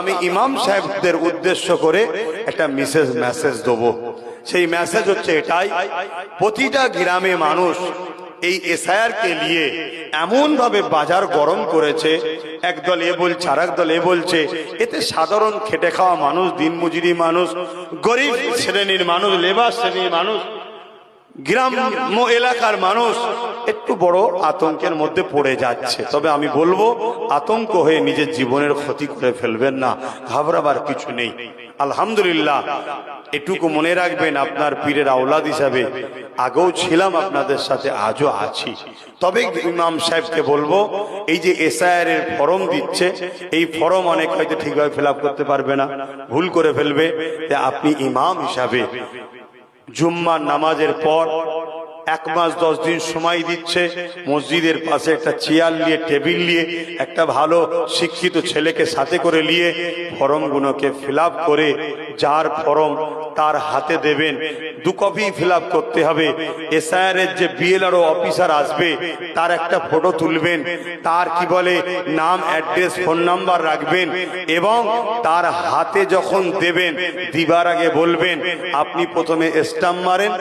আমি ইমাম সাহেবদের উদ্দেশ্য করে একটা মিসেজ মেসেজ দেবো। সেই মেসেজ হচ্ছে এটাই, প্রতিটা গ্রামে মানুষ এই এসআইআর কে নিয়ে এমন ভাবে বাজার গরম করেছে একদল এ বলছে আর একদল এ বলছে, এতে সাধারণ খেটে খাওয়া মানুষ, দিনমজুরি মানুষ, গরিব শ্রেণির মানুষ, লেবার শ্রেণির মানুষ গ্রাম্য এলাকার মানুষ একটু বড় আতঙ্কের মধ্যে পড়ে যাচ্ছে। তবে আমি বলব, আতঙ্ক হয়ে নিজের জীবনের ক্ষতি করে ফেলবেন না, ঘাবড়াবার কিছু নেই। আলহামদুলিল্লাহ, এটুকু মনে রাখবেন আপনার পীরের আওলাদ হিসাবে, আগেও ছিলাম আপনাদের সাথে, আজও আছি। তবে ইমাম সাহেবকে বলব, এই যে এসআইআর এর ফর্ম দিচ্ছে, এই ফর্ম অনেক হয়তো ঠিকভাবে ফিল করতে পারবে না, ভুল করে ফেলবে। আপনি ইমাম হিসাবে জুম্মার নামাজের পর এক মাস দশ দিন সময় দিচ্ছে, মসজিদের পাশে একটা চেয়ার নিয়ে, টেবিল নিয়ে, একটা ভালো শিক্ষিত ছেলেকে সাথে করে নিয়ে ফরমগুলোকে ফিল করে, যার ফরম তার হাতে দেবেন। দু কপি ফিল করতে হবে। এসআইআর এর যে বিএলআরও অফিসার আসবে, তার একটা ফটো তুলবেন। তার কি বলে, নাম অ্যাড্রেস ফোন নাম্বার রাখবেন এবং তার হাতে যখন দেবেন, দিবার আগে বলবেন, আপনি প্রথমে স্টাম্প মারেন,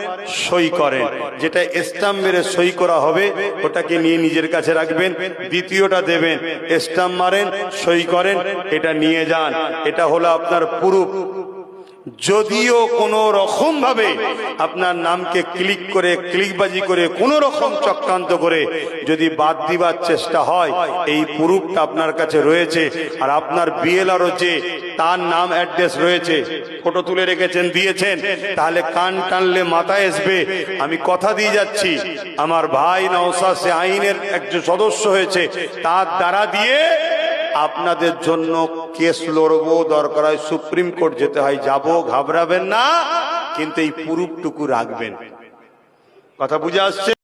সই করেন। যেটা স্টাম্প মেরে সই করা হবে, ওটাকে নিয়ে নিজের কাছে রাখবেন। দ্বিতীয়টা দেবেন, স্টাম্প মারেন, সই করেন, এটা নিয়ে যান। এটা হলো আপনার পুরুপ যদিও কোনো রকম ভাবে আপনার নামকে ক্লিক করে, ক্লিকবাজি করে, কোনো রকম চক্রান্ত করে যদি বাদ দিবার চেষ্টা হয়, এই প্রুফটা আপনার কাছে রয়েছে। আর আপনার বিএলআরও যে তার নাম অ্যাড্রেস রয়েছে, ফটো তুলে রেখেছেন, দিয়েছেন, তাহলে কান টানলে মাথায় আসবে আমি কথা দিয়ে যাচ্ছি। আমার ভাই নওসা সে আইনের একজন সদস্য হয়েছে, তার দ্বারা দিয়ে আপনাদের জন্য কেস লড়বো, দরকার হয় সুপ্রিম কোর্ট যেতে হয়। যাব, ঘাবড়াবেন না, কিন্তু এই পুরুপটুকু রাখবেন। কথা বুঝে আসছে?